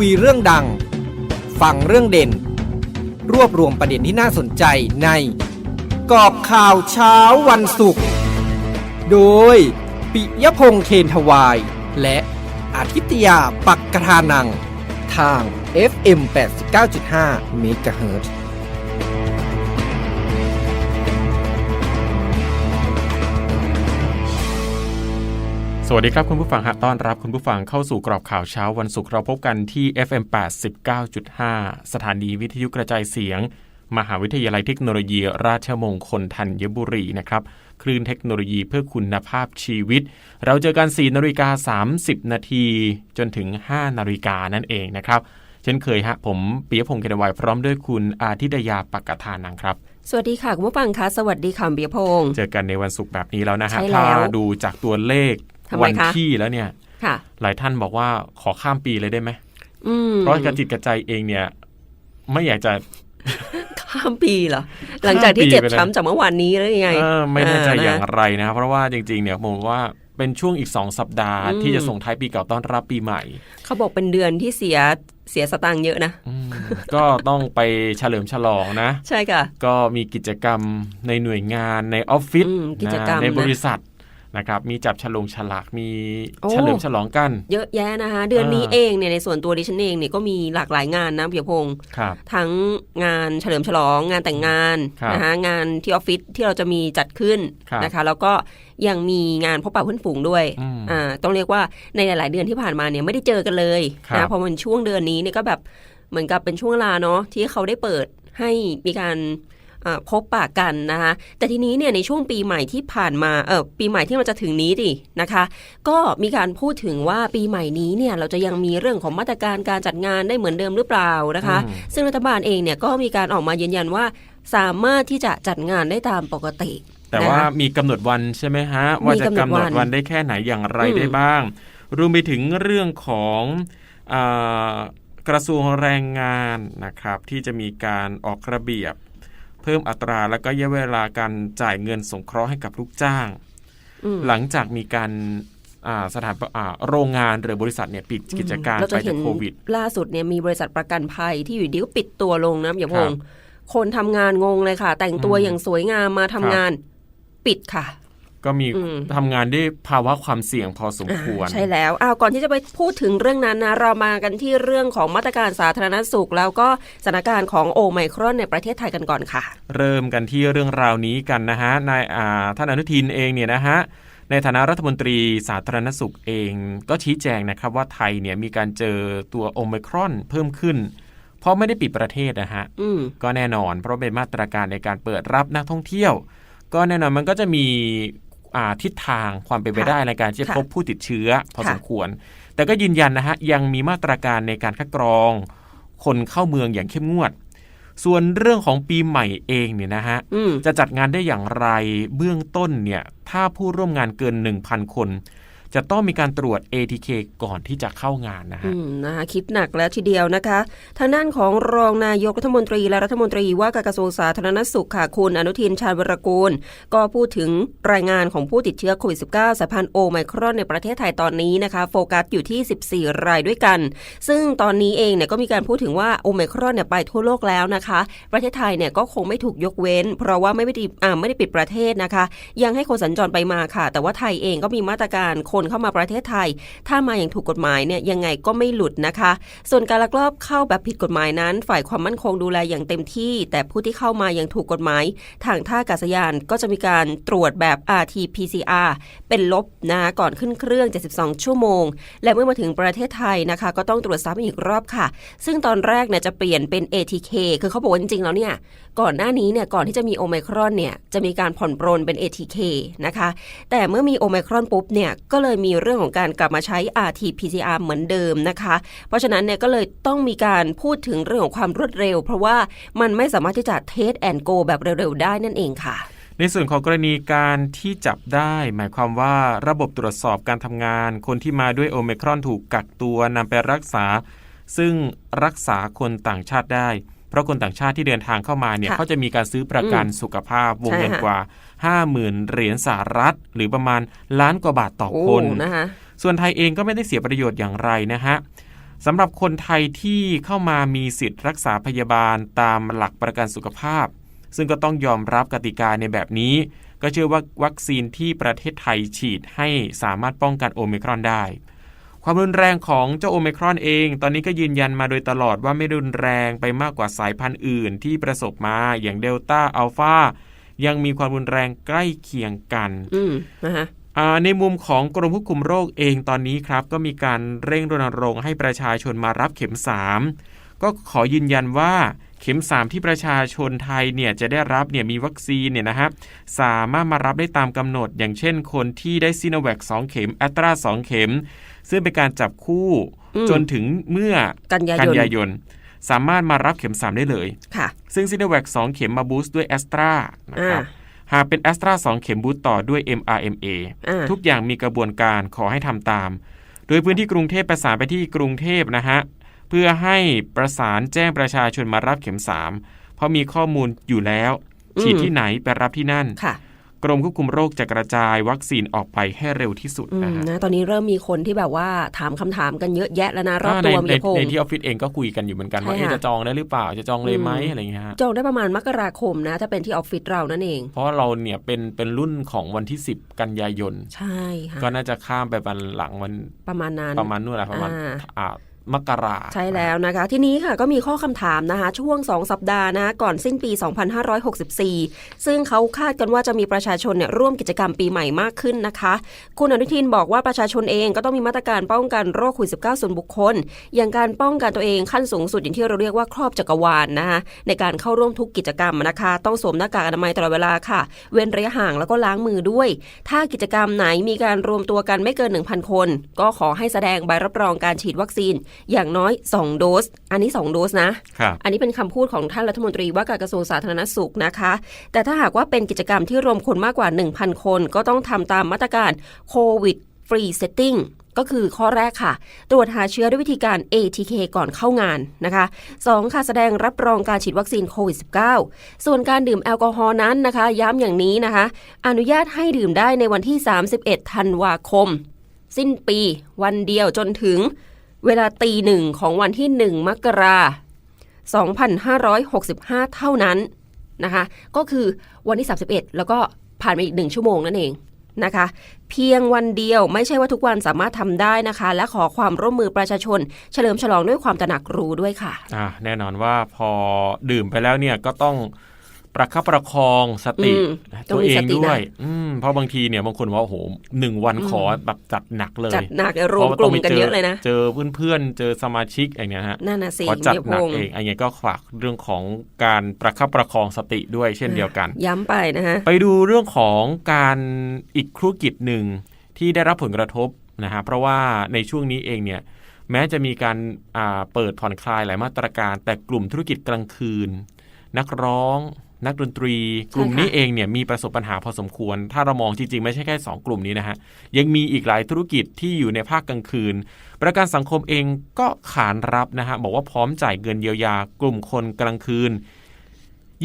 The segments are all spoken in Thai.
คุยเรื่องดัง ฟังเรื่องเด่น รวบรวมประเด็นที่น่าสนใจในกอบข่าวเช้าวันศุกร์ โดย ปิยพงษ์เคนทวาย และอาทิตยาปักกระทานัง ทาง FM 89.5 MHz สวัสดีครับคุณผู้ฟังฮะต้อนรับคุณผู้ฟังเข้าสู่กรอบข่าวเช้าวันศุกร์เราพบกันที่ FM 89.5 สถานีวิทยุกระจายเสียง มหาวิทยาลัยเทคโนโลยี ราชมงคลธัญบุรีนะครับคลื่นเทคโนโลยีเพื่อคุณภาพชีวิต เราเจอกัน 4นาฬิกา30 นาทีจนถึง 5นาฬิกานั่นเองนะครับเช่นเคยฮะผมปียพงศ์เคนวัยพร้อมด้วยคุณอาทิตยาปักกทานังครับสวัสดีค่ะคุณผู้ฟังคะสวัสดีค่ะเบียร์พงศ์เจอกันในวันศุกร์แบบนี้แล้วนะฮะใช่แล้วถ้าดูจากตัวเลขทำไม วัคะที่แล้วเนี่ยค่ะหลายท่านบอกว่าขอข้ามปีเลยได้ไหมอืมเพราะกระจิตกระใจเองเนี่ย ไม่อยากจะข้ามปีเหรอ หลังจากที่ข้ามปีเจ็บไปเลยช้ำจากเมื่อวานนี้แล้วยังไงเออไม่แน่ใจอ่าอย่างไรนะครับเพราะว่าจริง ๆ เนี่ยผมว่าเป็นช่วงอีกสองสัปดาห์อืมที่จะส่งท้ายปีเก่าต้อนรับปีใหม่ เขาบอกเป็นเดือนที่เสียเสียสตางค์เยอะนะอืมก็ต้องไปเฉลิมฉลองนะ ใช่ค่ะ ก็มีกิจกรรมในหน่วยงานในออฟฟิศอืมกิจกรรมนะในนะบริษัท นะครับมีจับฉลองฉลากมีโอ้เฉลิมฉลองกัน เยอะแยะนะคะเดือนนี้อ่าเองเนี่ยในส่วนตัวดิฉันเองเนี่ยก็มีหลากหลายงานนะเบียร์พงศ์ครับทั้งงานเฉลิมฉลองงานแต่งงานครับนะคะงานที่ออฟฟิศที่เราจะมีจัดขึ้นครับนะคะแล้วก็ยังมีงานพบปะเพื่อนฝูงด้วยอืมอ่าต้องเรียกว่าในหลาย ๆ เดือนที่ผ่านมาเนี่ยไม่ได้เจอกันเลยครับนะเพอมันช่วงเดือนนี้เนี่ยก็แบบเหมือนกับเป็นช่วงเวลาเนาะที่เขาได้เปิดให้มีการอ่า พบปะกันนะคะแต่ทีนี้เนี่ยในช่วงปีใหม่ที่ผ่านมาเออปีใหม่ที่มันจะถึงนี้ดินะคะ ก็มีการพูดถึงว่าปีใหม่นี้เนี่ยเราจะยังมีเรื่องของมาตรการการจัดงานได้เหมือนเดิมหรือเปล่านะคะอืมซึ่งรัฐบาลเองเนี่ยก็มีการออกมายืนยันว่าสามารถที่จะจัดงานได้ตามปกติ แต่ว่านะคะมีกำหนดวันใช่ไหมฮะ ว่าจะกำหนดวันได้แค่ไหนอย่างไรอืมได้บ้าง รวมไปถึงเรื่องของอากระทรวงแรงงานนะครับที่จะมีการออกระเบียบ เพิ่มอัตราและก็ระยะเวลาการจ่ายเงินสงเคราะห์ให้กับลูกจ้างอืมหลังจากมีการอ่าสถานอ่าโรงงานหรือบริษัทเนี่ยปิดกิจการเราไปจะจาเห็กนโควิด ล่าสุดเนี่ยมีบริษัทประกันภัยที่อยู่ดีก็ปิดตัวลงนะอย่าพครังบศ์คนทำงานงงเลยค่ะ แต่งตัวอืมอย่างสวยงามมาทำงานปิดค่ะ ก็มีอืมทำงานด้วยภาวะความเสี่ยงพอสมควรอ่าใช่แล้วอ้าวก่อนที่จะไปพูดถึงเรื่องนั้นนะเรามากันที่เรื่องของมาตรการสาธารณสุข แล้วก็สถานการณ์ของโอไมครอนในประเทศไทยกันก่อนค่ะ เริ่มกันที่เรื่องราวนี้กันนะฮะนายอ่าท่านอนุทินเองเนี่ยนะฮะในฐานะรัฐมนตรีสาธารณสุขเองก็ชี้แจงนะครับว่าไทยเนี่ยมีการเจอตัวโอมครอนเพิ่มขึ้น เพราะไม่ได้ปิดประเทศนะฮะอืมก็แน่นอนเพราะเป็นมาตรการในการเปิดรับนักท่องเที่ยว ก็แน่นอนมันก็จะมีอ่า ทิศทางความเป็นไปค่ะได้ในการที่จะค่ะพบผู้ติดเชื้อพอค่ะสมควร แต่ก็ยืนยันนะฮะยังมีมาตรการในการคัดกรอง คนเข้าเมืองอย่างเข้มงวด ส่วนเรื่องของปีใหม่เองเนี่ยนะฮะอืมจะจัดงานได้อย่างไรเบื้องต้นเนี่ยถ้าผู้ร่วมงานเกิน 1,000 คน จะต้องมีการตรวจ ATK ก่อนที่จะเข้างานนะฮะนะคะคิดหนักแล้วทีเดียวนะคะ ทางด้านของรองนายกรัฐมนตรีและรัฐมนตรีว่าการกระทรวงสาธารณสุขค่ะคุณอนุทินชาญวรกูล ก็พูดถึงรายงานของผู้ติดเชื้อโควิด -19 สายพันธุ์โอไมครอนในประเทศไทยตอนนี้นะคะ โฟกัสอยู่ที่ 14 รายด้วยกัน ซึ่งตอนนี้เองเนี่ยก็มีการพูดถึงว่าโอไมครอนเนี่ยไปทั่วโลกแล้วนะคะ ประเทศไทยเนี่ยก็คงไม่ถูกยกเว้น เพราะว่าไม่ได้ไม่ได้ปิดประเทศนะคะ ยังให้คนสัญจรไปมาค่ะ แต่ว่าไทยเองก็มีมาตรการคนเข้ามาประเทศไทย ถ้ามาอย่างถูกกฎหมายเนี่ยยังไงก็ไม่หลุดนะคะ ส่วนการลักลอบเข้าแบบผิดกฎหมายนั้น ฝ่ายความมั่นคงดูแลอย่างเต็มที่ แต่ผู้ที่เข้ามาอย่างถูกกฎหมาย ทางท่าอากาศยานก็จะมีการตรวจแบบ RT-PCR เป็นลบนะคะก่อนขึ้นเครื่อง 72 ชั่วโมง และเมื่อมาถึงประเทศไทยนะคะ ก็ต้องตรวจซ้ำอีกรอบค่ะ ซึ่งตอนแรกเนี่ยจะเปลี่ยนเป็น ATK คือเขาบอกว่าจริงๆแล้วเนี่ย ก่อนหน้านี้เนี่ยก่อนที่จะมีโอไมครอนเนี่ยจะมีการผ่อนปรนเป็น ATK นะคะ แต่เมื่อมีโอไมครอนปุ๊บเนี่ยก็เลยมีเรื่องของการกลับมาใช้ RT-PCR เหมือนเดิมนะคะ เพราะฉะนั้นเนี่ยก็เลยต้องมีการพูดถึงเรื่องของความรวดเร็ว เพราะว่ามันไม่สามารถที่จะเทสแอนโกแบบเร็วๆ ได้นั่นเองค่ะในส่วนของกรณีการที่จับได้ หมายความว่าระบบตรวจสอบการทำงาน คนที่มาด้วยโอเมครอนถูกกักตัวนำไปรักษา ซึ่งรักษาคนต่างชาติได้ เพราะคนต่างชาติที่เดินทางเข้ามาเนี่ยค่ะเขาจะมีการซื้อประกันอืมสุขภาพวงเงินใช่ค่ะกว่า 50,000 เหรียญสหรัฐ หรือประมาณล้านกว่าบาทต่อโอ้คนนะคะส่วนไทยเองก็ไม่ได้เสียประโยชน์อย่างไรนะฮะสำหรับคนไทยที่เข้ามามีสิทธิ์รักษาพยาบาลตามหลักประกันสุขภาพ ซึ่งก็ต้องยอมรับกติกาในแบบนี้ ก็เชื่อว่าวัคซีนที่ประเทศไทยฉีดให้สามารถป้องกันโอมิครอนได้ ความรุนแรงของเจ้าโอมิครอนเอง ตอนนี้ก็ยืนยันมาโดยตลอดว่าไม่รุนแรงไปมากกว่าสายพันธุ์อื่นที่ประสบมาอย่างเดลต้าอัลฟายังมีความรุนแรงใกล้เคียงกันอืมนะคะอ่าในมุมของกรมควบคุมโรคเองตอนนี้ครับ ก็มีการเร่งรณรงค์ให้ประชาชนมารับเข็ม 3 ก็ขอยืนยันว่า เข็ม 3 ที่ประชาชนไทยเนี่ยจะได้รับเนี่ยมีวัคซีนเนี่ยนะฮะสามารถมารับได้ตามกำหนด อย่างเช่นคนที่ได้ซีโนแวค2เข็มแอตรา2เข็ม ซึ่งเป็นการจับคู่อืมจนถึงเมื่อกันยากันยนยายน สามารถมารับเข็ม 3 ได้เลยค่ะ ซึ่งซีโนแวค2เข็มมาบูสต์ด้วยแอสตรานะครับอ่าหากเป็นแอสตรา2เข็มบูสต์ต่อด้วย mRNA อ่าทุกอย่างมีกระบวนการขอให้ทำตาม โดยพื้นที่กรุงเทพประสานไปที่กรุงเทพนะฮะ เพื่อให้ประสานแจ้งประชาชนมารับเข็ม 3 เพราะมีข้อมูลอยู่แล้วอืมฉีดที่ไหนไปรับที่นั่นค่ะกรมควบคุมโรคจะกระจายวัคซีนออกไปให้เร็วที่สุดอืนะมฮะนะตอนนี้เริ่มมีคนที่แบบว่าถามคำถามกันเยอะแยะแล้วนะรอบในตัวในมีพงในที่ออฟฟิศเองก็คุยกันอยู่เหมือนกันว่าใช่เอ๊ะค่ะจะจองได้หรือเปล่าจะจองเลยไหมอืมอะไรอย่างเงี้ยฮะจองได้ประมาณมกราคมนะถ้าเป็นที่ออฟฟิศเรานั่นเอง เพราะว่าเราเนี่ยเป็นเป็นรุ่นของวันที่ 10 กันยายน ใช่ค่ะก็น่าจะข้ามไปวันหลังวันประมาณนั้นประมาณนู่นแหละประมาณอ่าอ่า มกราใช่แล้วนะคะ ทีนี้ค่ะก็มีข้อคำถามนะคะ ช่วง 2 สัปดาห์นะก่อนสิ้นปี 2564 ซึ่งเขาคาดกันว่าจะมีประชาชนเนี่ยร่วมกิจกรรมปีใหม่มากขึ้นนะคะ คุณอนุทินบอกว่าประชาชนเองก็ต้องมีมาตรการป้องกันโรคโควิด -19 ส่วนบุคคล อย่างการป้องกันตัวเองขั้นสูงสุดอย่างที่เราเรียกว่าครอบจักรวาลนนะคะในการเข้าร่วมทุกกิจกรรมนะคะ ต้องสวมหน้ากากอนามัยตลอดเวลาค่ะ เว้นระยะห่างแล้วก็ล้างมือด้วย ถ้ากิจกรรมไหนมีการรวมตัวกันไม่เกิน 1,000 คน ก็ขอให้แสดงใบรับรองการฉีดวัคซีนอย่างน้อย 2 โดส อันนี้ 2 โดสนะครับอันนี้เป็นคำพูดของท่านรัฐมนตรีว่าการกระทรวงสาธารณสุขนะคะ แต่ถ้าหากว่าเป็นกิจกรรมที่รวมคนมากกว่า 1,000 คน ก็ต้องทำตามมาตรการโควิดฟรีเซตติ้งก็คือข้อแรกค่ะ ตรวจหาเชื้อด้วยวิธีการ ATK ก่อนเข้างานนะคะ 2. ค่ะแสดงรับรองการฉีดวัคซีนโควิด -19 ส่วนการดื่มแอลกอฮอล์นั้นนะคะ ย้ำอย่างนี้นะคะ อนุญาตให้ดื่มได้ในวันที่ 31 ธันวาคม สิ้นปี วันเดียวจนถึง เวลาตีหนึ่งของวันที่ 1 มกราคม2565 เท่านั้นนะคะ ก็คือวันที่ 31 แล้วก็ผ่านไปอีกหนึ่งชั่วโมงนั่นเองนะคะ เพียงวันเดียวไม่ใช่ว่าทุกวันสามารถทำได้นะคะ และขอความร่วมมือประชาชน เฉลิมฉลองด้วยความตระหนักรู้ด้วยค่ะอ่าแน่นอนว่าพอดื่มไปแล้วเนี่ยก็ต้อง ประคับประคองสติอืมต้อตังวมีเอสงติด้วยนะอืมเพราะบางทีเนี่ยบางคนว่าโอ้โหหนึ่งวันขอแบบจัดหนักเลยจัดหนักรวมกลุ่มกันเยอะเลยนะเจอเพื่อนๆเจอสมาชิกอะไรเงี้ยฮะนั่นน่ะสิขอจัดมีหนัพกงษ์เองอันนี้ก็ฝากเรื่องของการประคับประคองสติด้วยเช่นเดียวกัน ย้ำไปนะคะไปดูเรื่องของการอีกธุรกิจหนึ่งที่ได้รับผลกระทบนะฮะเพราะว่าในช่วงนี้เองเนี่ยแม้จะมีการอ่าเปิดผ่อนคลายหลายมาตรการ แต่กลุ่มธุรกิจกลางคืน นักร้อง นักดนตรี กลุ่มนี้เองเนี่ยมีประสบปัญหาพอสมควร ถ้าเรามองจริง ๆ ไม่ใช่แค่ 2 กลุ่มนี้นะฮะ ยังมีอีกหลายธุรกิจที่อยู่ในภาคกลางคืน ประกันสังคมเองก็ขานรับนะฮะบอกว่าพร้อมจ่ายเงินเยียวยากลุ่มคนกลางคืน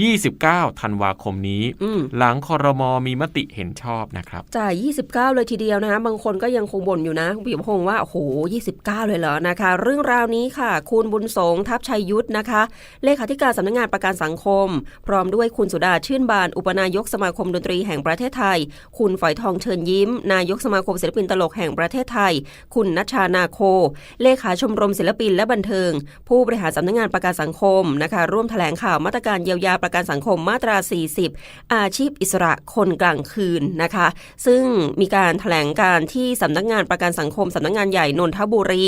29 ธันวาคมนี้อืมหลังคอรมอมีมติเห็นชอบนะครับจ่าย29 เลยทีเดียวนะคะบางคนก็ยังคงบ่นอยู่นะคุณปิยพงษ์ว่า โอ้โห 29 เลยเหรอนะคะ เรื่องราวนี้ค่ะ คุณบุญสงทัพชัยยุทธนะคะ เลขาธิการสำนักงานประกันสังคม พร้อมด้วยคุณสุดาชื่นบาน อุปนายกสมาคมดนตรีแห่งประเทศไทย คุณฝอยทองเชิญยิ้ม นายกสมาคมศิลปินตลกแห่งประเทศไทย คุณนัชชานาโค เลขาชมรมศิลปินและบันเทิง ผู้บริหารสำนักงานประกันสังคมนะคะ ร่วมแถลงข่าวมาตรการเยียวยาประกันสังคมมาตรา 40 อาชีพอิสระคนกลางคืนนะคะ ซึ่งมีการแถลงการที่สำนักงานประกันสังคมสำนักงานใหญ่นนทบุรี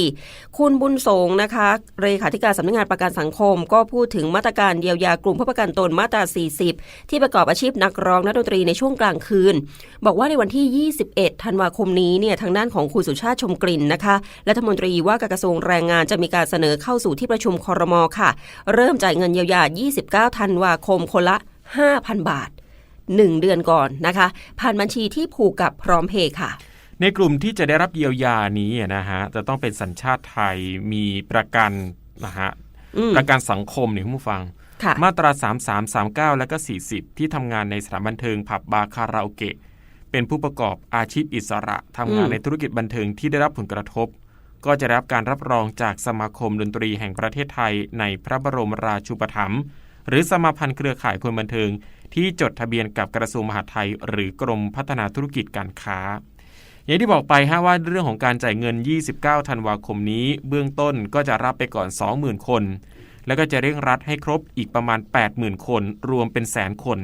คุณบุญสงนะคะ เลขาธิการสำนักงานประกันสังคม ก็พูดถึงมาตรการเยียวยากลุ่มผู้ประกันตนมาตรา 40 ที่ประกอบอาชีพนักร้องนักดนตรีในช่วงกลางคืน บอกว่าในวันที่ 21 ธันวาคมนี้เนี่ยทางด้านของคุณสุชาติชมกลิ่นนะคะรัฐมนตรีว่าการกระทรวงแรงงานจะมีการเสนอเข้าสู่ที่ประชุมคอรมอค่ะ เริ่มจ่ายเงินเยียวยา 29 ธันวาคมคนละ 5,000 บาท 1 เดือนก่อนนะคะ ผ่านบัญชีที่ผูกกับพร้อมเพย์ค่ะ ในกลุ่มที่จะได้รับเยียวยานี้นะฮะจะต้องเป็นสัญชาติไทยมีประกันนะฮะอืมประกันสังคมเนี่ยคุณผู้ฟังค่ะมาตรา 33 39 และก็ 40 ที่ทำงานในสถานบันเทิงผับบาร์คาราโอเกะ เป็นผู้ประกอบอาชีพอิสระทำงานอืมในธุรกิจบันเทิงที่ได้รับผลกระทบ ก็จะได้รับการรับรองจากสมาคมดนตรีแห่งประเทศไทยในพระบรมราชูปถัมภ์ หรือสมาพันธ์เครือข่ายคนบันเทิง ที่จดทะเบียนกับกระทรวงมหาดไทย หรือกรมพัฒนาธุรกิจการค้า อย่างที่บอกไปฮะว่าเรื่องของการจ่ายเงิน 29 ธันวาคมนี้ เบื้องต้นก็จะรับไปก่อน 20,000 คน แล้วก็จะเร่งรัดให้ครบอีกประมาณ 80,000 คน รวมเป็นแสนคน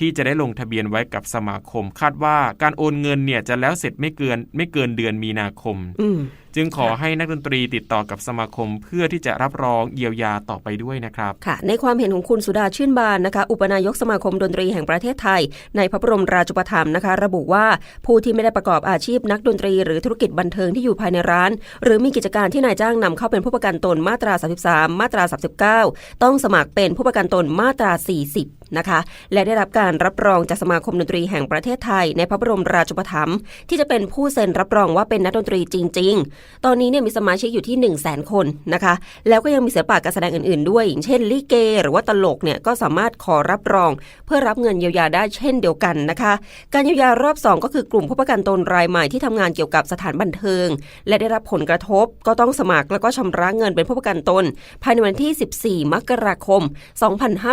ที่จะได้ลงทะเบียนไว้กับสมาคม คาดว่าการโอนเงินเนี่ยจะแล้วเสร็จไม่เกินไม่เกินเดือนมีนาคมอืมจึงขอให้นักดนตรีติดต่อกับสมาคม เพื่อที่จะรับรองเยียวยาต่อไปด้วยนะครับค่ะ ในความเห็นของคุณสุดาชื่นบานนะคะ อุปนายกสมาคมดนตรีแห่งประเทศไทย ในพระบรมราชูปถัมภ์นะคะ ระบุว่าผู้ที่ไม่ได้ประกอบอาชีพนักดนตรี หรือธุรกิจบันเทิงที่อยู่ภายในร้าน หรือมีกิจการที่นายจ้างนำเข้าเป็นผู้ประกันตนมาตรา 33 มาตรา 39 ต้องสมัครเป็นผู้ประกันตนมาตรา 40นะคะ และได้รับการรับรองจากสมาคมดนตรีแห่งประเทศไทย ในพระบรมราชูปถัมภ์ที่จะเป็นผู้เซ็นรับรองว่าเป็นนักดนตรีจริง ๆ ตอนนี้เนี่ยมีสมาชิกอยู่ที่ 1 0 0 0 0แสนคนนะคะ แล้วก็ยังมีศิลปะการแสดงอื่นๆด้วย อย่างเช่นลิเก หรือว่าตลกเนี่ยก็สามารถขอรับรอง เพื่อรับเงินเยียวยาได้เช่นเดียวกันนะคะ การเยียวยารอบ 2 ก็คือกลุ่มผู้ประกันตนรายใหม่ที่ทำงานเกี่ยวกับสถานบันเทิง และได้รับผลกระทบก็ต้องสมัครแล้วก็ชำระเงินเป็นผู้ประกันตน ภายในวันที่ 14 มกราคม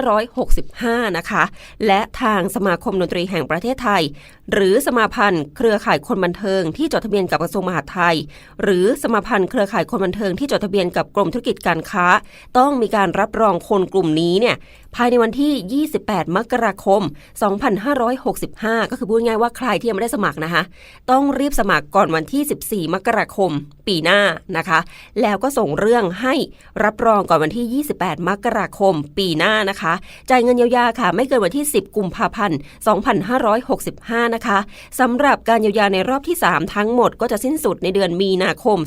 2565นะคะ และทางสมาคมดนตรีแห่งประเทศไทยหรือสมาพันธ์เครือข่ายคนบันเทิงที่จดทะเบียนกับกระทรวงมหาดไทย หรือสมาพันธ์เครือข่ายคนบันเทิงที่จดทะเบียนกับกรมธุรกิจการค้า ต้องมีการรับรองคนกลุ่มนี้เนี่ยภายในวันที่ 28 มกราคม 2565 ก็คือพูดง่ายว่าใครที่ยังไม่ได้สมัครนะคะ ต้องรีบสมัครก่อนวันที่ 14 มกราคม ปีหน้านะคะ แล้วก็ส่งเรื่องให้รับรองก่อนวันที่ 28 มกราคม ปีหน้านะคะ จ่ายเงินเยียวยาค่ะ ไม่เกินวันที่ 10 กุมภาพันธ์ 2565นะคะสำหรับการเยียวยาในรอบที่ 3 ทั้งหมดก็จะสิ้นสุดในเดือนมีนาคม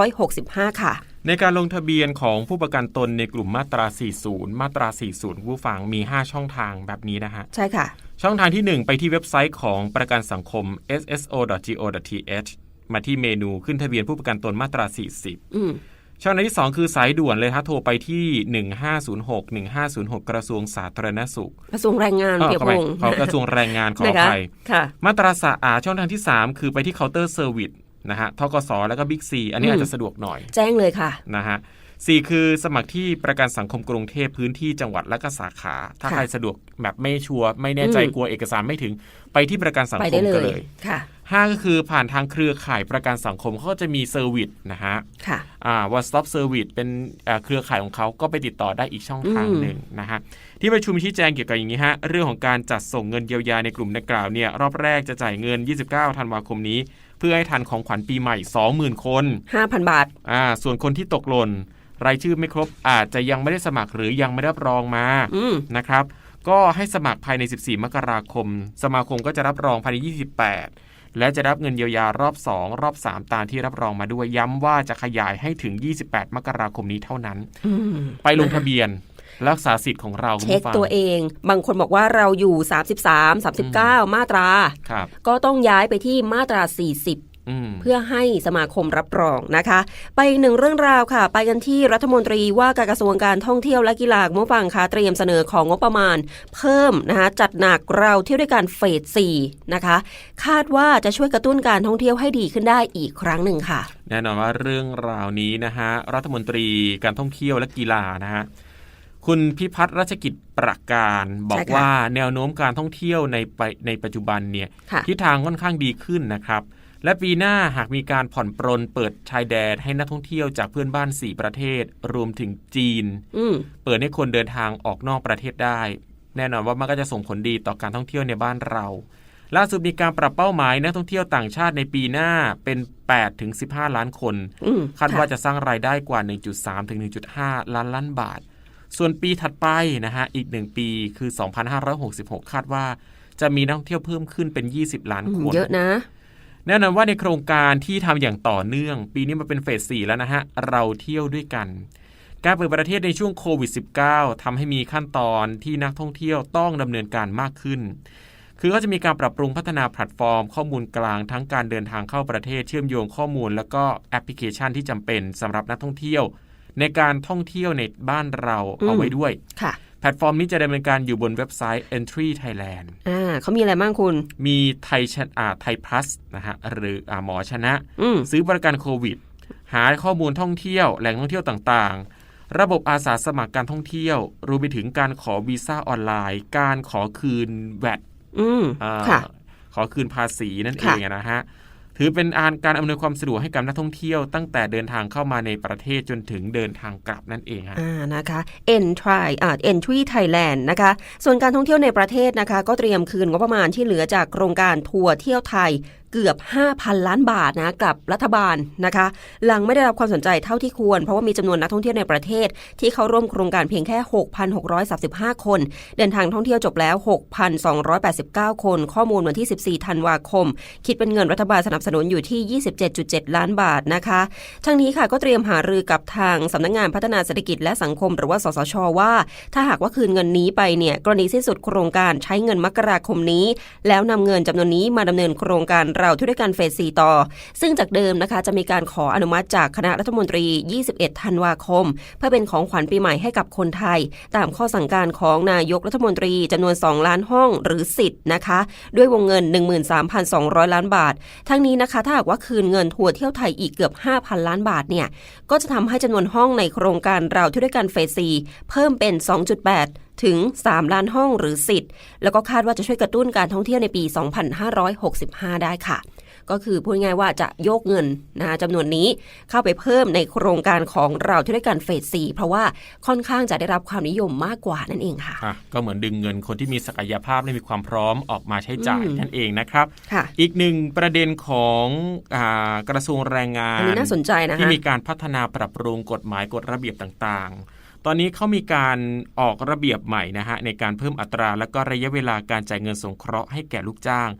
2565 ค่ะในการลงทะเบียนของผู้ประกันตนในกลุ่มมาตรา 40 มาตรา 40 ผู้ฟังมี 5 ช่องทางแบบนี้นะฮะ ใช่ค่ะ ช่องทางที่ 1 ไปที่เว็บไซต์ของประกันสังคม sso.go.th มาที่เมนูขึ้นทะเบียนผู้ประกันตนมาตรา 40อืม ช่องทางที่ 2 คือสายด่วนเลยฮะโทรไปที่ 1506 1506 กระทรวงสาธารณสุข กระทรวงแรงงานเอ่อเพียบขอไปวงศ์ขอกระทรวงแรงงานขออนะคะภัยค่ะมาตราสาอาช่องทางที่ 3 คือไปที่เคาน์เตอร์เซอร์วิสนะฮะทกสแล้วก็บิ๊กซีอันนี้อืมอาจจะสะดวกหน่อย แจ้งเลยค่ะนะฮะสี่คือสมัครที่ประกันสังคมกรุงเทพพื้นที่จังหวัดและก็สาขา ถ้าค่ะใครสะดวกแบบไม่ชัวร์ไม่แน่ใจอืมกลัวเอกสารไม่ถึง ไปที่ประกันสังไปคได้มเลก็ยเลยค่ะ ห้าก็คือผ่านทางเครือข่ายประกันสังคมเขาก็จะมีเซอร์วิสนะฮะค่ะอ่า one stop service เป็นอ่าเครือข่ายของเขาก็ไปติดต่อได้อีกช่องทางอืมหนึ่งนะฮะที่ประชุมชี้แจงเกี่ยวกับอย่างนี้ฮะเรื่องของการจัดส่งเงินเยียวยาในกลุ่มดังกล่าวเนี่ยรอบแรกจะจ่ายเงิน 29 ธันวาคมนี้ เพื่อให้ทันของขวัญปีใหม่ 20,000 คน 5,000 บาทอ่าส่วนคนที่ตกหล่นรายชื่อไม่ครบอาจจะยังไม่ได้สมัครหรือยังไม่ได้รับรองมาอืมนะครับก็ให้สมัครภายใน 14 มกราคม สมาคมก็จะรับรองภายใน 28 และจะรับเงินเยียวยารอบ 2 รอบ 3 ตามที่รับรองมาด้วยย้ำว่าจะขยายให้ถึง 28 มกราคมนี้เท่านั้นอืมไปลงทะเบียนรักษาสิทธิ์ของเราคุณเช็คผู้ฟังตัวเอง บางคนบอกว่าเราอยู่ 33 39 มาตราครับก็ต้องย้ายไปที่มาตรา 40อืม เพื่อให้สมาคมรับรองนะคะ ไปอีกหนึ่งเรื่องราวค่ะ ไปกันที่รัฐมนตรีว่าการกระทรวงการท่องเที่ยวและกีฬาเมื่อฟังค่ะเตรียมเสนอของงบประมาณ เพิ่มนะคะจัดหนักเราเที่ยวด้วยกันเฟส4นะคะ คาดว่าจะช่วยกระตุ้นการท่องเที่ยวให้ดีขึ้นได้อีกครั้งหนึ่งค่ะ แน่นอนว่าเรื่องราวนี้นะฮะรัฐมนตรีการท่องเที่ยวและกีฬานะฮะคุณพิพัฒน์รัชกิจประการบอกใช่ค่ะว่าแนวโน้มการท่องเที่ยวในปะในปัจจุบันเนี่ยค่ะทิศทางค่อนข้างดีขึ้นนะครับ และปีหน้าหากมีการผ่อนปรนเปิดชายแดนให้นักท่องเที่ยวจากเพื่อนบ้าน 4 ประเทศ รวมถึงจีนอืมเปิดให้คนเดินทางออกนอกประเทศได้ แน่นอนว่ามันก็จะส่งผลดีต่อการท่องเที่ยวในบ้านเรา ล่าสุดมีการปรับเป้าหมายนักท่องเที่ยวต่างชาติในปีหน้าเป็น8ถึง15 ล้านคนอืมคาดว่าะจะสร้างรายได้กว่า 1.3ถึง1.5 ล้านล้านบาท ส่วนปีถัดไปนะฮะอีก 1 ปีคือ 2566 คาดว่าจะมีนักท่องเที่ยวเพิ่มขึ้นเป็น 20 ล้านอืมคนเยอะนะ แน่นอนว่าในโครงการที่ทำอย่างต่อเนื่อง ปีนี้มาเป็นเฟส4แล้วนะฮะ เราเที่ยวด้วยกัน การเปิดประเทศในช่วงโควิด -19 ทำให้มีขั้นตอนที่นักท่องเที่ยวต้องดำเนินการมากขึ้น คือก็จะมีการปรับปรุงพัฒนาแพลตฟอร์ม ข้อมูลกลางทั้งการเดินทางเข้าประเทศเชื่อมโยงข้อมูล แล้วก็แอปพลิเคชันที่จำเป็นสำหรับนักท่องเที่ยว ในการท่องเที่ยวในบ้านเราอเอาไว้ด้วยค่ะ พลตฟอร์มนี้จะดำเนินการอยู่บนเว็บไซต์ Entry Thailand อ่าเขามีอะไรบ้างคุณ มีไทยชนะอ่าไทยพลัสนะฮะหรืออาหมอชนะ อืมซื้อประกันโควิด หาข้อมูลท่องเที่ยว แหล่งท่องเที่ยวต่างๆ ระบบอาสาสมัครการท่องเที่ยว รวมไปถึงการขอวีซ่าออนไลน์ การขอคืนแวดอืมอ่าค่ะ ขอคืนภาษีนั่นเอค่ะ งอะนะฮะ ถือเป็นอาการอำนวยความสะดวกให้กับนักท่องเที่ยวตั้งแต่เดินทางเข้ามาในประเทศจนถึงเดินทางกลับนั่นเองฮะอ่านะคะ Entry อ่า Entry Thailand นะคะ ส่วนการท่องเที่ยวในประเทศนะคะ ก็เตรียมคืนงบประมาณที่เหลือจากโครงการทัวร์เที่ยวไทย เกือบ 5,000 ล้านบาทนะกับรัฐบาลนะคะ หลังไม่ได้รับความสนใจเท่าที่ควร เพราะว่ามีจำนวนนักท่องเที่ยวในประเทศ ที่เข้าร่วมโครงการเพียงแค่ 6,635 คน เดินทางท่องเที่ยวจบแล้ว 6,289 คน ข้อมูลวันที่ 14 ธันวาคม คิดเป็นเงินรัฐบาลสนับสนุนอยู่ที่ 27.7 ล้านบาทนะคะทั้งนี้ค่ะก็เตรียมหารือกับทางสำนักงานพัฒนาเศรษฐกิจและสังคม หรือว่าสสช ว่า ถ้าหากว่าคืนเงินนี้ไปเนี่ยกรณีสิ้นสุดโครงการใช้เงินมกราคมนี้ แล้วนำเงินจำนวนนี้มาดำเนินโครงการเราที่ด้วยกันเฟส4ต่อ ซึ่งจากเดิมนะคะจะมีการขออนุมัติจากคณะรัฐมนตรี 21 ธันวาคม เพื่อเป็นของขวัญปีใหม่ให้กับคนไทย ตามข้อสั่งการของนายกรัฐมนตรีจำนวน 2 ล้านห้องหรือสิทธิ์นะคะ ด้วยวงเงิน 13,200 ล้านบาท ทั้งนี้นะคะถ้าหากว่าคืนเงินทัวร์เที่ยวไทยอีกเกือบ 5,000 ล้านบาทเนี่ยก็จะทำให้จำนวนห้องในโครงการเราที่ด้วยกันเฟส4เพิ่มเป็น 2.8 ถึง 3 ล้านห้องหรือสิทธิ์ แล้วก็คาดว่าจะช่วยกระตุ้นการท่องเที่ยวในปี 2565 ได้ค่ะ ก็คือพูดง่ายๆว่าจะโยกเงินนะคะจำนวนนี้เข้าไปเพิ่มในโครงการของเราที่ด้วยกันเฟส 4 เพราะว่าค่อนข้างจะได้รับความนิยมมากกว่านั่นเองค่ะอะก็เหมือนดึงเงินคนที่มีศักยภาพและมีความพร้อมออกมาใช้จ่ายอืมนั่นเองนะครับค่ะอีกหนึ่งประเด็นของอากระทรวงแรงงานอันนี้น่าสนใจนะที่คะมีการพัฒนาปรับปรุงกฎหมายกฎระเบียบต่างๆ ตอนนี้เขามีการออกระเบียบใหม่นะฮะในการเพิ่มอัตราและก็ระยะเวลาการจ่ายเงินสงเคราะห์ให้แก่ลูกจ้าง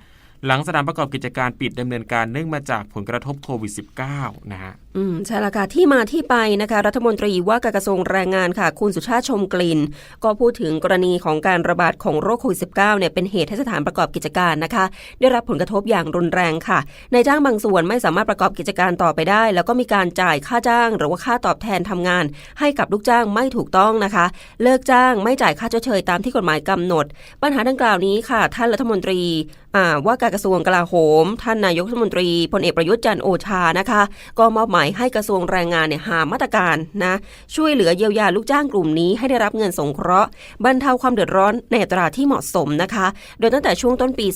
หลังสถานประกอบกิจการปิดดำเนินการเนื่องมาจากผลกระทบโควิด -19 นะฮะอืมใช่ละค่ะที่มาที่ไปนะคะรัฐมนตรีว่าการกระทรวงแรงงานค่ะ คุณสุชาติชมกลิ่น ก็พูดถึงกรณีของการระบาดของโรคโควิด -19 เนี่ยเป็นเหตุให้สถานประกอบกิจการนะคะ ได้รับผลกระทบอย่างรุนแรงค่ะนายจ้างบางส่วนไม่สามารถประกอบกิจการต่อไปได้ แล้วก็มีการจ่ายค่าจ้าง หรือว่าค่าตอบแทนทำงาน ให้กับลูกจ้างไม่ถูกต้องนะคะ เลิกจ้างไม่จ่ายค่าชดเชยตามที่กฎหมายกำหนด ปัญหาดังกล่าวนี้ค่ะ ท่านรัฐมนตรีว่าการกระทรวงกลาโหม ท่านนายกรัฐมนตรีพลเอกประยุทธ์จันโอชานะคะ ก็มอบหมายให้กระทรวงแรงงานเนี่ยหามาตรการนะช่วยเหลือเยียวยาลูกจ้างกลุ่มนี้ให้ได้รับเงินสงเคราะห์บรรเทาความเดือดร้อนในอัตราที่เหมาะสมนะคะ โดยตั้งแต่ช่วงต้นปี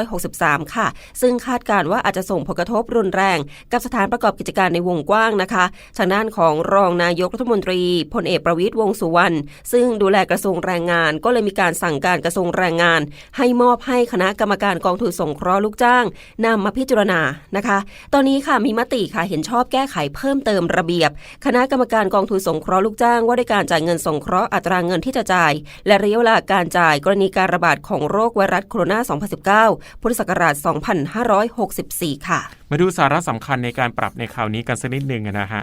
2563 ค่ะ ซึ่งคาดการณ์ว่าอาจจะส่งผลกระทบรุนแรง กับสถานประกอบกิจการในวงกว้างนะคะทางด้านของรองนายกรัฐมนตรีพลเอกประวิตยวงสุวรรณซึ่งดูแลกระทรวงแรงงาน ก็เลยมีการสั่งการกระทรวงแรงงาน ให้มอบให้คณะกรรมการกองทุนสงเคราะห์ลูกจ้างนำมาพิจารณานะคะ ตอนนี้ค่ะมีมติค่ะเห็นชอบแก้ไขเพิ่มเติมระเบียบ คณะกรรมการกองทุนสงเคราะห์ลูกจ้าง ว่าด้วยการจ่ายเงินสงเคราะห์อัตราเงินที่จะจ่าย และระยะเวลาการจ่ายกรณีการระบาดของโรคไวรัสโคโรนา 2019 พุทธศักราช 2564 ค่ะ มาดูสาระสำคัญในการปรับในคราวนี้กันสักนิดหนึ่งนะฮะ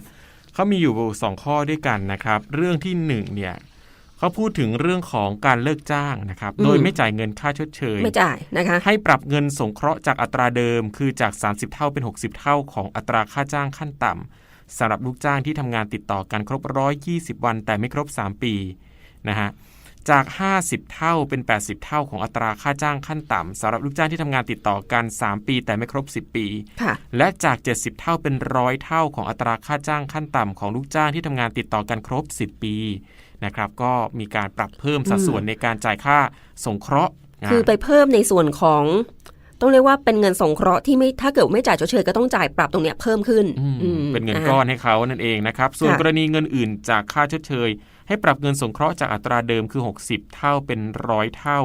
เขามีอยู่ 2 ข้อด้วยกันนะครับ เรื่องที่1เนี่ย เขาพูดถึงเรื่องของการเลิกจ้างนะครับอืมโดยไม่จ่ายเงินค่าชดเชย ไม่จ่ายนะคะให้ปรับเงินสงเคราะห์จากอัตราเดิม คือจาก 30 เท่าเป็น 60 เท่าของอัตราค่าจ้างขั้นต่ำสำหรับลูกจ้างที่ทำงานติดต่อกันครบ 120 วัน แต่ไม่ครบ 3 ปีนะฮะจาก 50 เท่าเป็น 80 เท่าของอัตราค่าจ้างขั้นต่ำสำหรับลูกจ้างที่ทำงานติดต่อกัน 3 ปี แต่ไม่ครบ 10 ปีค่ะและจาก 70 เท่าเป็นร้อยเท่าของอัตราค่าจ้างขั้นต่ำของลูกจ้างที่ทำงานติดต่อกันครบ 10 ปี นะครับก็มีการปรับเพิ่มสัดส่วนในการจ่ายค่าสงเคราะห์นะคือไปเพิ่มในส่วนของต้องเรียกว่าเป็นเงินสงเคราะห์ที่ไม่ถ้าเกิดไม่จ่ายชดเชยก็ต้องจ่ายปรับตรงเนี้ยเพิ่มขึ้นอืมอืมเป็นเงินนะคะก้อนให้เขานั่นเองนะครับ ส่วนค่ะกรณีเงินอื่นจากค่าชดเชย ให้ปรับเงินสงเคราะห์จากอัตราเดิมคือ 60 เท่าเป็นร้อยเท่า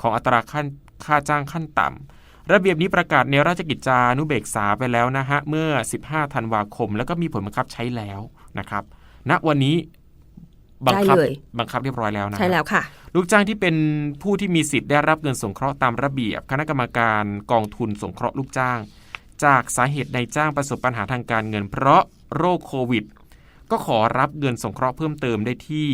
ของอัตราขั้นค่าจ้างขั้นต่ำระเบียบนี้ประกาศในราชกิจจานุเบกษาไปแล้วนะฮะเมื่อ 15 ธันวาคม แล้วก็มีผลบังคับใช้แล้วนะครับณวันนี้ บังคับได้เลยบังคับเรียบร้อยแล้วนะฮะใช่แล้วค่ะ ลูกจ้างที่เป็นผู้ที่มีสิทธิ์ได้รับเงินสงเคราะห์ตามระเบียบ คณะกรรมการกองทุนสงเคราะห์ลูกจ้าง จากสาเหตุในจ้างประสบปัญหาทางการเงิน เพราะโรคโควิด ก็ขอรับเงินสงเคราะห์เพิ่มเติมได้ที่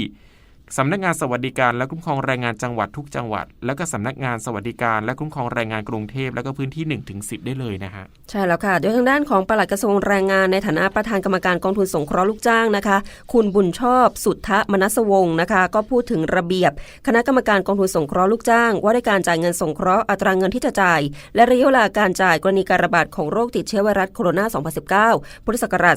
สำนักงานสวัสดิการและคุ้มครองแรงงานจังหวัดทุกจังหวัด แล้วก็สำนักงานสวัสดิการและคุ้มครองแรงงานกรุงเทพแล้วก็พื้นที่1ถึง10ได้เลยนะฮะใช่แล้วค่ะโดยทางด้านของปลัดกระทรวงแรงงานในฐานะประธานกรรมการกองทุนสงเคราะห์ลูกจ้างนะคะ คุณบุญชอบสุทธมนัสวงศ์นะคะ ก็พูดถึงระเบียบ คณะกรรมการกองทุนสงเคราะห์ลูกจ้าง ว่าด้วยการจ่ายเงินสงเคราะห์อัตราเงินที่จะจ่าย และระยะเวลาการจ่ายกรณีการระบาดของโรคติดเชื้อไวรัสโคโรนา 2019 พุทธศักราช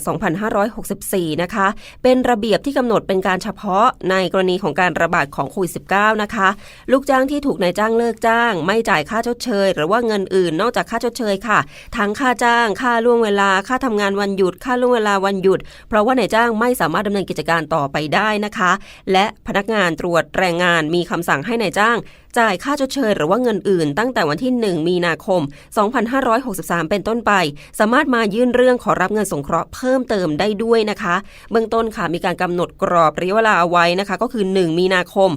2564 นะคะเป็นระเบียบที่กำหนดเป็นการเฉพาะในกรณีของการระบาดของโควิด -19 นะคะ ลูกจ้างที่ถูกนายจ้างเลิกจ้าง ไม่จ่ายค่าชดเชย หรือว่าเงินอื่นนอกจากค่าชดเชยค่ะ ทั้งค่าจ้าง ค่าล่วงเวลา ค่าทำงานวันหยุด ค่าล่วงเวลาวันหยุด เพราะว่านายจ้างไม่สามารถดำเนินกิจการต่อไปได้นะคะ และพนักงานตรวจแรงงานมีคำสั่งให้นายจ้าง จ่ายค่าชดเชยหรือว่าเงินอื่น ตั้งแต่วันที่ 1 มีนาคม 2563 เป็นต้นไป สามารถมายื่นเรื่องขอรับเงินสงเคราะห์เพิ่มเติมได้ด้วยนะคะ เบื้องต้นค่ะมีการกำหนดกรอบระยะเวลาเอาไว้นะคะ ก็คือ 1 มีนาคม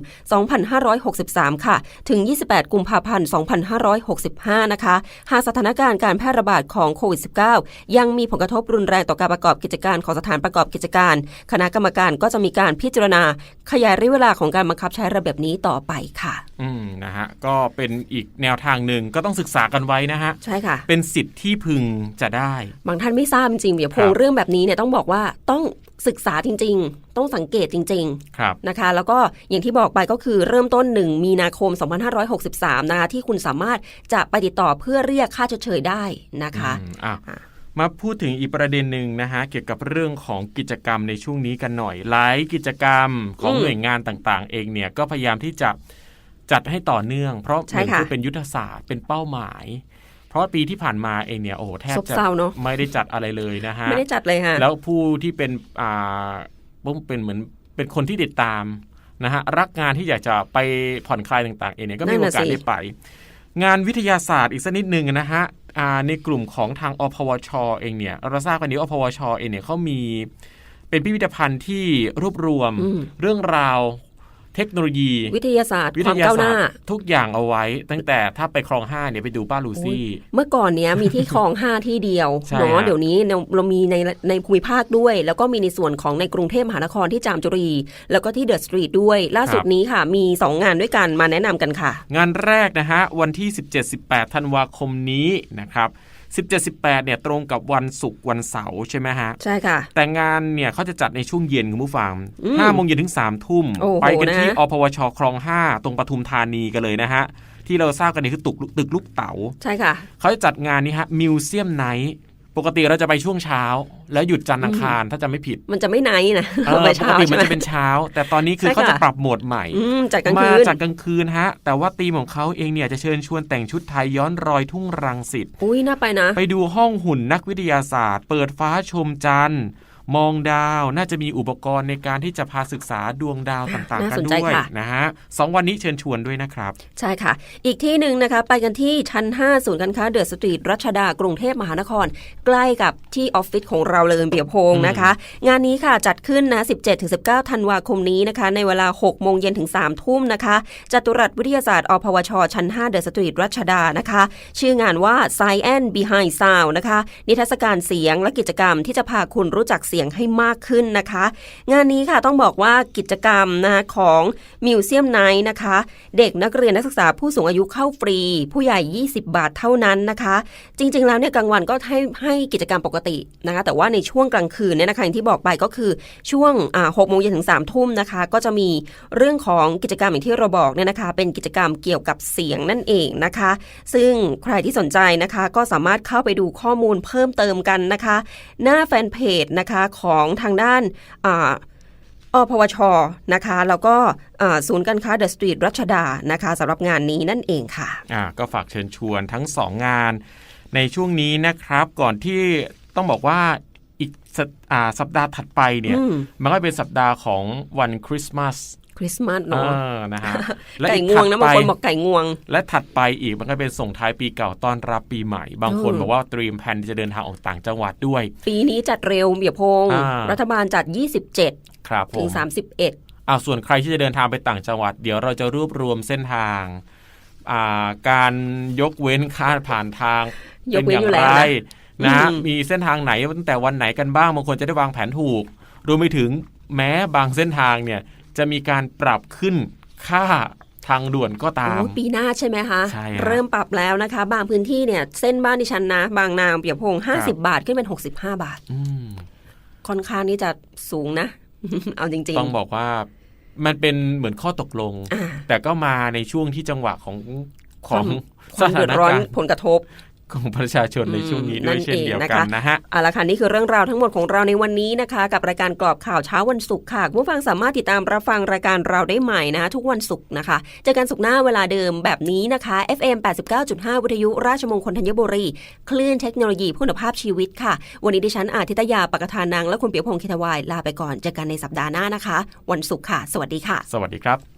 2563 ค่ะ ถึง 28 กุมภาพันธ์ 2565 นะคะ หากสถานการณ์การแพร่ระบาดของโควิด -19 ยังมีผลกระทบรุนแรงต่อการประกอบกิจการของสถานประกอบกิจการ คณะกรรมการก็จะมีการพิจารณา ขยายระยะเวลาของการบังคับใช้ระเบียบนี้ต่อไปค่ะ อืมนะฮะก็เป็นอีกแนวทางหนึ่งก็ต้องศึกษากันไว้นะฮะใช่ค่ะ เป็นสิทธิ์ที่พึงจะได้ บางท่านไม่ทราบจริงๆเดี๋ยวพงครับเรื่องแบบนี้เนี่ยต้องบอกว่าต้องศึกษาจริง ๆ ต้องสังเกตจริงครับๆนะคะ แล้วก็อย่างที่บอกไปก็คือเริ่มต้น 1 มีนาคม 2563 นะคะที่คุณสามารถจะไปติดต่อเพื่อเรียกค่าชดเชยได้นะคะอืมอะอะมาพูดถึงอีกประเด็นหนึ่งนะฮะเกี่ยวกับเรื่องของกิจกรรมในช่วงนี้กันหน่อยหลายกิจกรรมของอืมหน่วยงานต่างๆ เองเนี่ยก็พยายามที่จะ จัดให้ต่อเนื่อง เพราะใช่มันค่ะคือเป็นยุทธศาสตร์เป็นเป้าหมาย เพราะว่าปีที่ผ่านมาเองเนี่ยโอ้โหแทบซบจะเซาเนอะไม่ได้จัดอะไรเลยนะฮะไม่ได้จัดเลยค่ะแล้วผู้ที่เป็นอ่าเป็นเหมือนเป็นคนที่ติดตามนะฮะรักงานที่อยากจะไปผ่อนคลายต่าง ๆ เองเนี่ยก็ไม่นั่มีนโอน่ะกาสสิได้ไป งานวิทยาศาสตร์อีกสักนิดหนึ่งนะฮะอ่าในกลุ่มของทางอพวชเองเนี่ยเราทราบกันดีว่าอพวชเองเนี่ยเขามีเป็นพิพิธภัณฑ์ที่รวบรวมอืมเรื่องราว เทคโนโลยี วิทยาศาสตร์วิคทวามยาก้าวหศาน้าสตร์ทุกอย่างเอาไว้ ตั้งแต่ถ้าไปคลองห้าเนี่ยไปดูป้าลูซี่ เมื่อก่อนเนี้ยมีที่คลองห้าที่เดียวใช่เนาะฮะเดี๋ยวนี้เราเรามีในในภูมิภาคด้วย แล้วก็มีในส่วนของในกรุงเทพมหานครที่จามจุรี แล้วก็ที่เดอะสตรีทด้วย ล่าสุดนี้ค่ะ มี 2 งานด้วยกันมาแนะนำกันค่ะ งานแรกนะฮะวันที่ 17-18ธันวาคมนี้นะครับ 17-18เนี่ยตรงกับวันศุกร์วันเสาร์ใช่ไหมฮะ ใช่ค่ะ แต่งานเนี่ยเขาจะจัดในช่วงเย็นคุณผู้ฟังอืม5โมงเย็นถึง3ทุ่มโอ้โหไปกันที่นะอพวชคลอง 5 ตรงปทุมธานีกันเลยนะฮะ ที่เราทราบกันนี่คือตึกตึกลูกเต๋าใช่ค่ะ เขาจะจัดงานนี้ฮะมิวเซียมไนท์ ปกติเราจะไปช่วงเช้า แล้วหยุดจันทร์อังคารถ้าจะไม่ผิด มันจะไม่ไนท์นะเออไปปกเช้าติใช่มันไหมจะเป็นเช้า แต่ตอนนี้คือใช่เขาค่ะจะปรับโหมดใหม่อืมจัดกลางมาคืนจัดกลางคืนฮะ แต่ว่าธีมของเขาเองเนี่ยจะเชิญชวนแต่งชุดไทยย้อนรอยทุ่งรังสิตอุ้ยน่าไปนะ ไปดูห้องหุ่นนักวิทยาศาสตร์ เปิดฟ้าชมจันทร์ มองดาวน่าจะมีอุปกรณ์ในการที่จะพาศึกษาดวงดาวต่างๆน่ากัสนนใจด้วยค่ะนะฮะสองวันนี้เชิญชวนด้วยนะครับ ใช่ค่ะ อีกที่หนึ่งนะคะไปกันที่ชั้น 5 ศูนย์การค้าเดอะสตรีทรัชดากรุงเทพมหานคร ใกล้กับที่ออฟฟิศของเราเลยเปียพงศ์นะคะ งานนี้ค่ะจัดขึ้นนะ 17-19 ธันวาคมนี้นะคะ ในเวลา 6 โมงเย็นถึง 3 ทุ่มนะคะจตุรัสวิทยาศาสตร์อพวช ชั้น 5 เดอะสตรีทรัชดานะคะ ชื่องานว่า Science Behind Sound นะคะ นิทรรศการเสียงและกิจกรรมที่จะพาคุณรู้จักเสียงียงให้มากขึ้นนะคะ งานนี้ค่ะต้องบอกว่ากิจกรรมนะคะของมิวเซียมไนท์นะคะ เด็กนักเรียนนักศึกษาผู้สูงอายุเข้าฟรี ผู้ใหญ่ 20 บาทเท่านั้นนะคะ จริง ๆ แล้วเนี่ยกลางวันก็ให้ให้กิจกรรมปกตินะคะ แต่ว่าในช่วงกลางคืนเนี่ยนะคะอย่างที่บอกไปก็คือช่วงหกโมงเย็นถึง3ามทุ่มนะคะ ก็จะมีเรื่องของกิจกรรมอย่างที่เราบอกเนี่ยนะคะ เป็นกิจกรรมเกี่ยวกับเสียงนั่นเองนะคะ ซึ่งใครที่สนใจนะคะก็สามารถเข้าไปดูข้อมูลเพิ่มเติมกันนะคะ หน้าแฟนเพจนะคะของทางด้านอ่าอพวชนะคะ แล้วก็อ่าศูนย์การค้าเดอะสตรีทรัชดานะคะสำหรับงานนี้นั่นเองค่ะอ่าก็ฝากเชิญชวนทั้งสองงาน ในช่วงนี้นะครับก่อนที่ต้องบอกว่าอีกสัปอ่าสัปดาห์ถัดไปเนี่ยอืมมันก็เป็นสัปดาห์ของวันคริสต์มาส คริสต์มาสเอเนาะอนะฮะและไก่อีกงวถังดนะไปบางคนบอกไก่งวง และถัดไปอีกมันก็เป็นส่งท้ายปีเก่าต้อนรับปีใหม่ บางคนเออบอกว่าเตรียมแผนจะเดินทางออกต่างจังหวัดด้วย ปีนี้จัดเร็วเบียพงศ์อ่ารัฐบาลจัด 27 ครับผถึงม31อ่าส่วนใครที่จะเดินทางไปต่างจังหวัด เดี๋ยวเราจะรวบรวมเส้นทางอ่าการยกเว้นค่าผ่านทางยกเว้นอยู่ป็แล้วไรนะนะฮะอืมมีเส้นทางไหนตั้งแต่วันไหนกันบ้างบางคนจะได้วางแผนถูกรวมไปถึงแม้บางเส้นทางเนี่ย จะมีการปรับขึ้นค่าทางด่วนก็ตามโอ้ปีหน้าใช่ไหมคะใช่ฮะเริ่มปรับแล้วนะคะ บางพื้นที่เนี่ย เส้นบ้านดิฉันนะ บางนางเปียกพงครับ50บาทขึ้นเป็น65บาทอืมค่อนข้างนี่จะสูงนะ เอาจริงต้องบอกว่ามันเป็นเหมือนข้อตกลงๆอ่าแต่ก็มาในช่วงที่จังหวะของของคสวามถาเดือดนร้อนการณ์ผลกระทบ ของประชาชนในช่วงนี้อืมด้วยนั่นเช่นเดียวเองกันนะคะนะฮะเอาละค่ะนี่คือเรื่องราวทั้งหมดของเราในวันนี้นะคะ กับรายการกรอบข่าวเช้าวันศุกร์ค่ะคุณผู้ฟังสามารถติดตามรับฟังรายการเราได้ใหม่นะคะทุกวันศุกร์นะคะเจอกันศุกร์หน้าเวลาเดิมแบบนี้นะคะ FM 89.5 วิทยุราชมงคลธัญบุรี คลื่นเทคโนโลยีคุณภาพชีวิตค่ะ วันนี้ดิฉันอาทิตยาปกทานังและคุณเปียพงศ์คิทวายลาไปก่อนเจอกันในสัปดาห์หน้านะคะ วันศุกร์ค่ะ สวัสดีค่ะ สวัสดีครับ